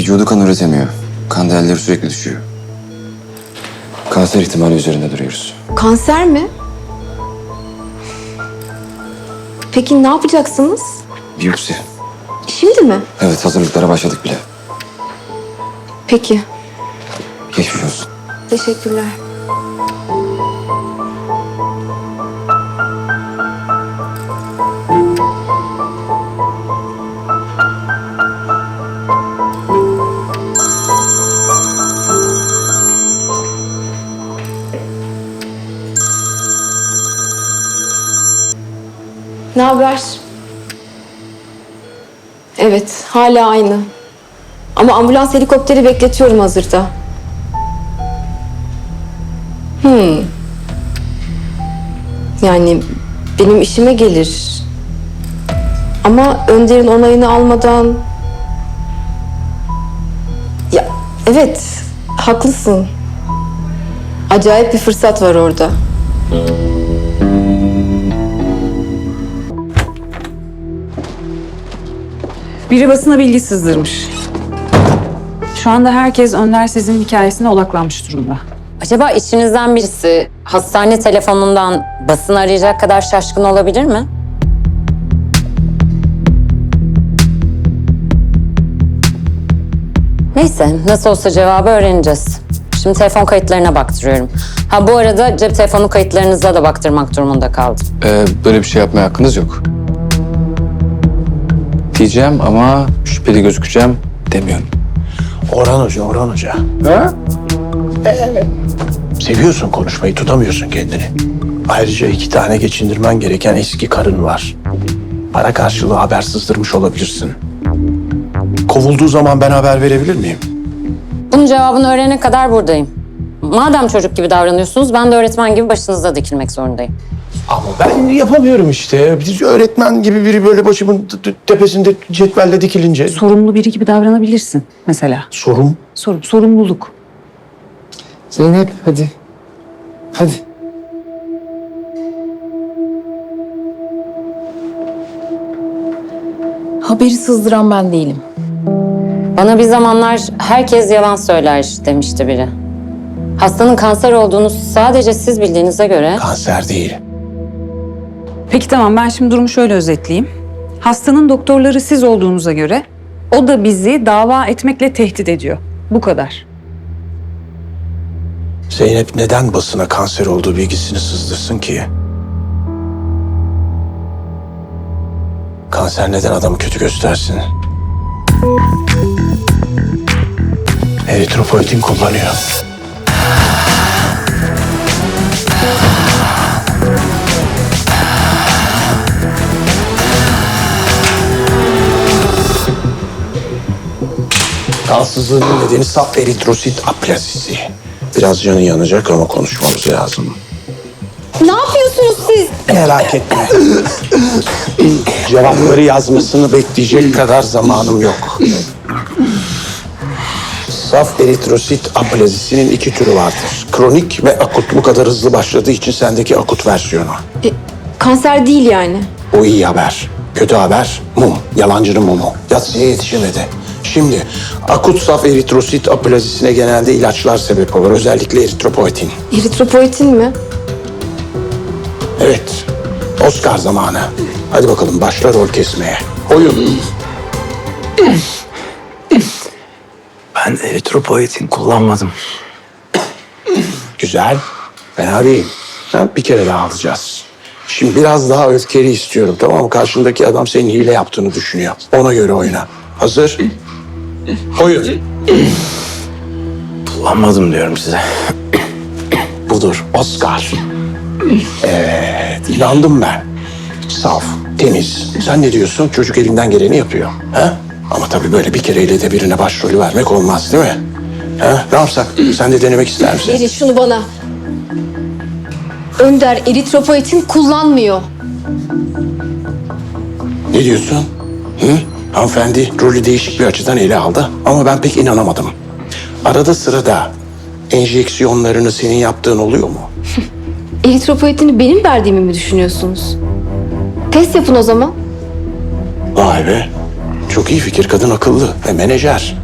Vücudu kan üretemiyor. Kan değerleri sürekli düşüyor. Kanser ihtimali üzerinde duruyoruz. Kanser mi? Peki ne yapacaksınız? Biyopsi. Şimdi mi? Evet hazırlıklara başladık bile. Peki. Geçmiş olsun. Teşekkürler. Ne haber? Evet, hala aynı. Ama ambulans helikopteri bekletiyorum hazırda. Hmm. Yani benim işime gelir. Ama Önder'in onayını almadan... Ya evet, haklısın. Acayip bir fırsat var orada. Biri basına bilgi sızdırmış. Şu anda herkes Önder Sezin hikayesine odaklanmış durumda. Acaba içinizden birisi hastane telefonundan basın arayacak kadar şaşkın olabilir mi? Neyse, nasıl olsa cevabı öğreneceğiz. Şimdi telefon kayıtlarına baktırıyorum. Ha bu arada cep telefonu kayıtlarınıza da baktırmak durumunda kaldım. Ee, böyle bir şey yapmaya hakkınız yok. Diyeceğim ama şüpheli gözükeceğim demiyorum. Orhan Hoca, Orhan Hoca. Ha? Ee, seviyorsun konuşmayı, tutamıyorsun kendini. Ayrıca iki tane geçindirmen gereken eski karın var. Para karşılığı haber sızdırmış olabilirsin. Kovulduğu zaman ben haber verebilir miyim? Bunun cevabını öğrenene kadar buradayım. Madem çocuk gibi davranıyorsunuz, ben de öğretmen gibi başınızda dikilmek zorundayım. Ama ben yapamıyorum işte. Bir öğretmen gibi biri böyle başımın tepesinde cetvelle dikilince. Sorumlu biri gibi davranabilirsin mesela. Sorum Sorum, sorumluluk. Zeynep hadi. Hadi. Haberi sızdıran ben değilim. Bana bir zamanlar herkes yalan söyler demişti biri. Hastanın kanser olduğunu sadece siz bildiğinize göre kanser değil. Peki tamam ben şimdi durumu şöyle özetleyeyim. Hastanın doktorları siz olduğunuza göre o da bizi dava etmekle tehdit ediyor. Bu kadar. Zeynep neden basına kanser olduğu bilgisini sızdırsın ki? Kanser neden adamı kötü göstersin? Eritropoietin kullanıyor. Kansızlığının nedeni saf eritrosit aplazisi. Biraz canı yanacak ama konuşmamız lazım. Ne yapıyorsunuz siz? Merak etme. Cevapları yazmasını bekleyecek kadar zamanım yok. Saf eritrosit aplazisinin iki türü vardır. Kronik ve akut. Bu kadar hızlı başladığı için sendeki akut versiyonu. E, kanser değil yani. O iyi haber. Kötü haber mum. Yalancının mumu. Yatsıya yetişemedi. Şimdi akut saf eritrosit aplazisine genelde ilaçlar sebep olur. Özellikle eritropoietin. Eritropoietin mi? Evet. Oscar zamanı. Hadi bakalım başla rol kesmeye. Oyun. Ben eritropoietin kullanmadım. Güzel. Fena değil. Ha, bir kere daha alacağız. Şimdi biraz daha öfkeli istiyorum tamam mı? Karşındaki adam senin hile yaptığını düşünüyor. Ona göre oyna. Hazır. Oyun. Kullanmadım diyorum size. Budur. Oscar. Evet. inandım ben. Saf, temiz. Sen ne diyorsun? Çocuk elinden geleni yapıyor. Ha? Ama tabii böyle bir kereyle de birine başrolü vermek olmaz değil mi? Ha? Ne yapsak? Sen de denemek ister misin? Verin şunu bana. Önder eritropoietin kullanmıyor. Ne diyorsun? Hı? Hanımefendi rolü değişik bir açıdan ele aldı ama ben pek inanamadım. Arada sırada enjeksiyonlarını senin yaptığın oluyor mu? Eritropoietini benim verdiğimi mi düşünüyorsunuz? Test yapın o zaman. Vay be. Çok iyi fikir. Kadın akıllı ve menajer.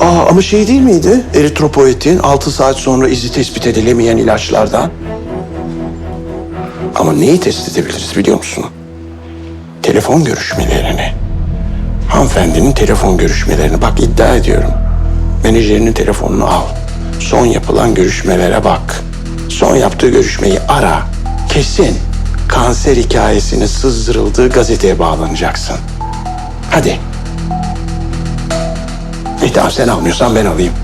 Aa, ama şey değil miydi? Eritropoetin 6 saat sonra izi tespit edilemeyen ilaçlardan. Ama neyi test edebiliriz biliyor musun? Telefon görüşmelerini. Hanımefendinin telefon görüşmelerini. Bak iddia ediyorum. Menajerinin telefonunu al. Son yapılan görüşmelere bak. Son yaptığı görüşmeyi ara. Kesin kanser hikayesini sızdırıldığı gazeteye bağlanacaksın. Hadi. İyi tamam sen almıyorsan ben alayım.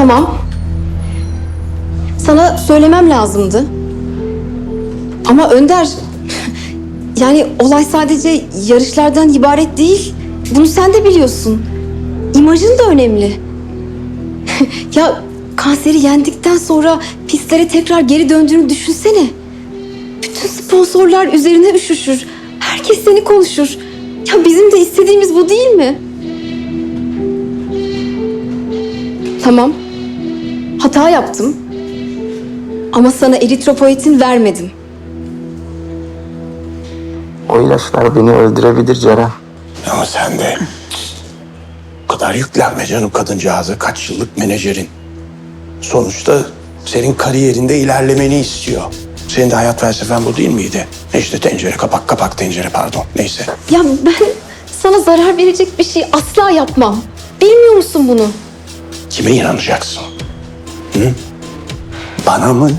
Tamam. Sana söylemem lazımdı. Ama Önder... Yani olay sadece yarışlardan ibaret değil. Bunu sen de biliyorsun. İmajın da önemli. ya kanseri yendikten sonra pistlere tekrar geri döndüğünü düşünsene. Bütün sponsorlar üzerine üşüşür. Herkes seni konuşur. Ya bizim de istediğimiz bu değil mi? Tamam. Hata yaptım. Ama sana eritropoetin vermedim. O ilaçlar beni öldürebilir Ceren. Ama sen de bu kadar yüklenme canım kadıncağıza. Kaç yıllık menajerin. Sonuçta senin kariyerinde ilerlemeni istiyor. Senin de hayat felsefen bu değil miydi? Ne işte tencere kapak kapak tencere pardon neyse. Ya ben sana zarar verecek bir şey asla yapmam. Bilmiyor musun bunu? Kime inanacaksın? Hı? Bana mı?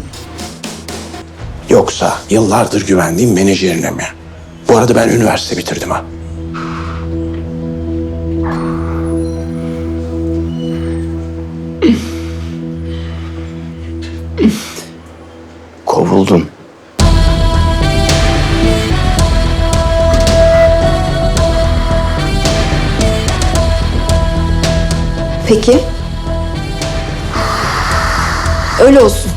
Yoksa yıllardır güvendiğim menajerine mi? Bu arada ben üniversite bitirdim ha. Kovuldun. Peki. Öyle olsun.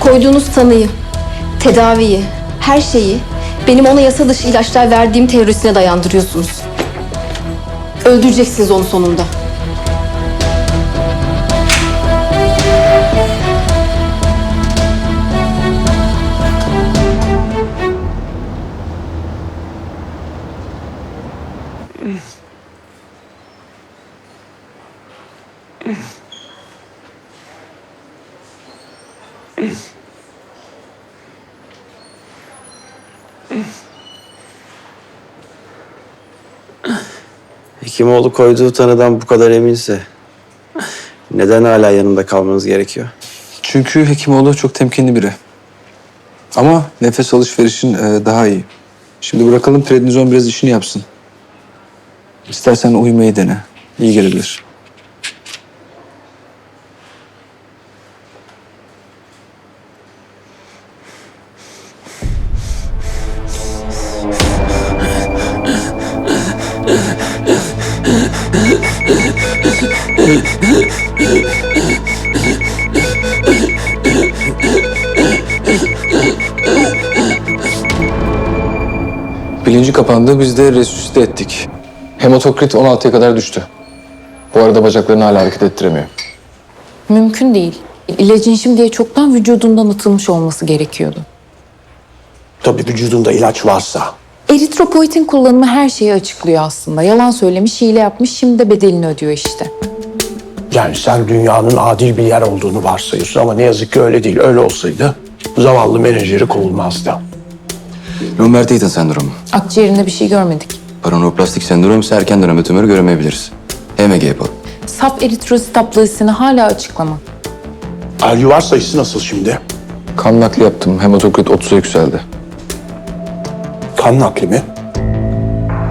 Koyduğunuz tanıyı, tedaviyi, her şeyi benim ona yasa dışı ilaçlar verdiğim teorisine dayandırıyorsunuz. Öldüreceksiniz onu sonunda. Hekimoğlu koyduğu tanıdan bu kadar eminse neden hala yanında kalmanız gerekiyor? Çünkü Hekimoğlu çok temkinli biri. Ama nefes alışverişin e, daha iyi. Şimdi bırakalım prednizon biraz işini yapsın. İstersen uyumayı dene. İyi gelebilir. Bilinci kapandı. Biz de resüsite ettik. Hematokrit 16'ya kadar düştü. Bu arada bacaklarını hala hareket ettiremiyor. Mümkün değil. İlacın şimdiye çoktan vücudundan atılmış olması gerekiyordu. Tabii vücudunda ilaç varsa. Eritropoetin kullanımı her şeyi açıklıyor aslında. Yalan söylemiş, hile yapmış, şimdi de bedelini ödüyor işte. Yani sen dünyanın adil bir yer olduğunu varsayıyorsun ama ne yazık ki öyle değil. Öyle olsaydı zavallı menajeri kovulmazdı. Lombardi sendromu. Akciğerinde bir şey görmedik. Paraneoplastik sendrom ise erken dönemde tümörü göremeyebiliriz. HMG yapalım. Sap eritrosit ablasını hala açıklama. Alüvar sayısı nasıl şimdi? Kan nakli yaptım. Hematokrit 30'a yükseldi. Kan nakli mi?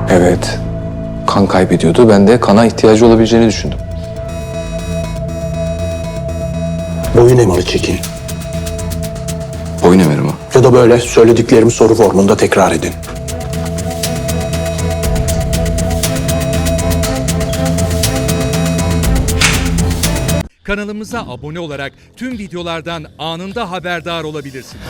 Evet. Kan kaybediyordu. Ben de kana ihtiyacı olabileceğini düşündüm. Boyun emalı çekin. Boyun emeri mi? Ya da böyle söylediklerimi soru formunda tekrar edin. Kanalımıza abone olarak tüm videolardan anında haberdar olabilirsiniz.